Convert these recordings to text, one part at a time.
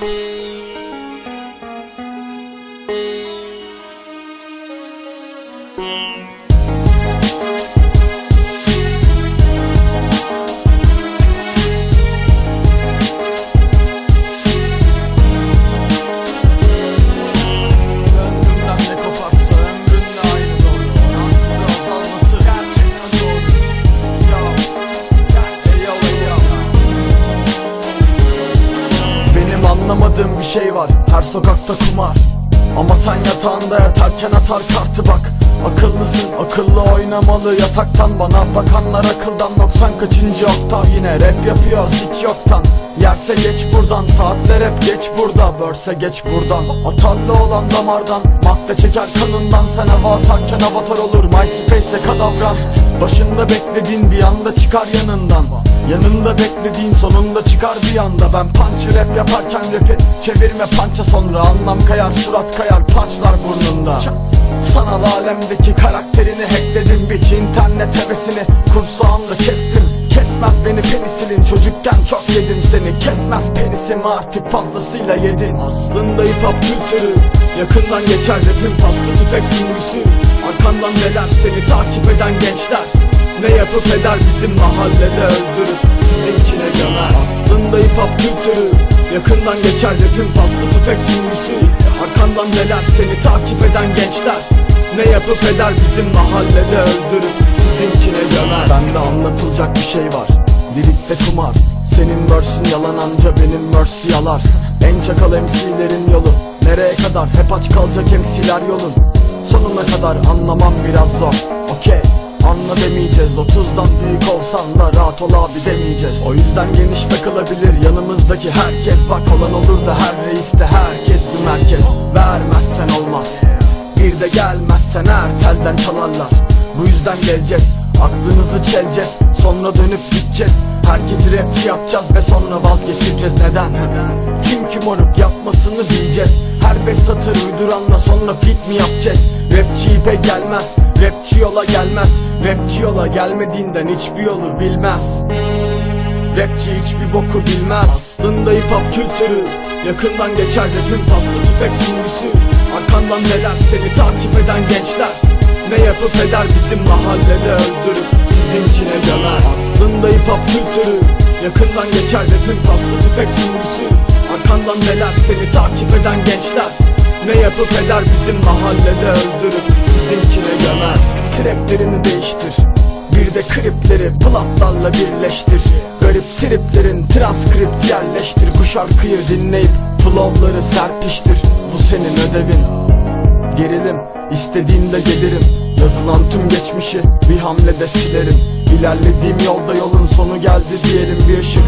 Thank you. Anlamadığım bir şey var. Her sokakta kumar Ama sen yatağında yatarken atar kartı bak. Akıllısın akıllı oynamalı yataktan. Bana bakanlar akıldan. 90 kaçıncı oktav? Yine rap yapıyor hiç yoktan. Yerse geç buradan saatler hep geç burada. Verse geç buradan. Atarlı olan damardan. Madde çeker kanından. Sen hava atarken avatar olur. MySpace'e kadavran. Başında beklediğin bir anda çıkar yanından. Yanında beklediğin sonunda çıkar bir anda. Ben punch rap yaparken rapi Çevirme pança sonra anlam kayar Surat kayar punchlar burnunda. Sanal alemdeki karakterini hackledim Bitch internet hevesini kursağımda kestim. Kesmez beni penisilin çocukken çok yedim seni. Kesmez penisimi artık fazlasıyla yedin Aslında hip hop kültürü yakından geçer rapin paslı tüfek süngüsü. Arkandan neler seni takip eden gençler? Ne yapıp eder bizim mahallede öldürüp sizinkine gömer? Aslında hip hop kültürü yakından geçer rapin paslı tüfek süngüsü Arkandan neler seni takip eden gençler? Ne yapıp eder bizim mahallede öldürüp sizinkine gömer? Bende anlatılacak bir şey var. Lirikte kumar. Senin versin yalan anca benim mercy yalar. En çakal MC'lerin yolu. Nereye kadar? Hep aç kalacak MC'ler yolun. Sonuna kadar anlamam biraz zor. Okey Anla demeyeceğiz 30'dan büyük olsan da rahat ol abi demeyeceğiz. O yüzden geniş takılabilir yanımızdaki herkes. Bak olan olur da her reis de herkes bir merkez. Vermezsen olmaz. Bir de gelmezsen her telden çalarlar. Bu yüzden geleceğiz Aklınızı çeleceğiz Sonra dönüp gideceğiz. Herkesi rapçi yapacağız ve sonra vazgeçireceğiz. Neden? Çünkü moruk yapmasını bileceğiz. Her beş satır uyduranla sonra fit mi yapacağız? Rapçi ipe gelmez Rapçi yola gelmez. Rapçi yola gelmediğinden hiçbir yolu bilmez. Rapçi hiçbir boku bilmez. Aslında hip hop kültürü Yakından geçer rapin paslı tüfek süngüsü Arkandan neler seni takip eden gençler. Ne yapıp eder bizim mahallede öldürüp kültürü. Yakından geçer rapin paslı tüfek süngüsü Arkandan neler seni takip eden gençler. Ne yapıp eder bizim mahallede öldürüp sizinkine gömer. Tracklerini değiştir. Bir de klipleri platlarla birleştir. Garip triplerin transkript yerleştir. Bu şarkıyı dinleyip flowları serpiştir. Bu senin ödevin. Gerilim istediğinde gelirim. Yazılan tüm geçmişi bir hamlede silerim İlerlediğim yolda yolun sonu geldi diyelim bir ışık.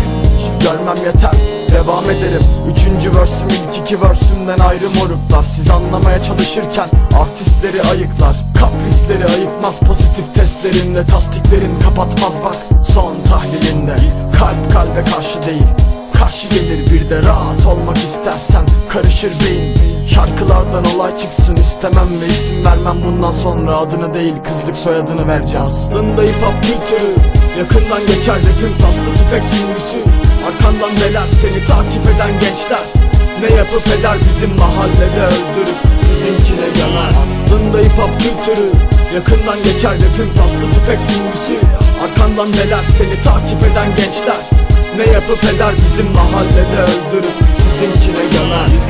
Görmem yeter devam ederim. Üçüncü versüm ilk iki versümden ayrı moruklar. Siz anlamaya çalışırken artistleri ayıklar. Kaprisleri ayıkmaz pozitif testlerinde Tasdiklerin kapatmaz. Bak son tahlilinde Kalp kalbe karşı değil. Karşı gelir bir de rahat olmak istersen Karışır beyin Şarkılardan olay çıksın istemem ve isim vermem. Bundan sonra adını değil kızlık soyadını vereceğim. Aslında hip hop kültürü Yakından geçer rapin paslı tüfek süngüsü Arkandan neler seni takip eden gençler. Ne yapıp eder bizim mahallede öldürüp sizinkine gömer. Aslında hip hop kültürü Yakından geçer rapin paslı tüfek süngüsü Arkandan neler seni takip eden gençler. Ne yapıp eder bizim mahallede öldürüp sizinkine gömer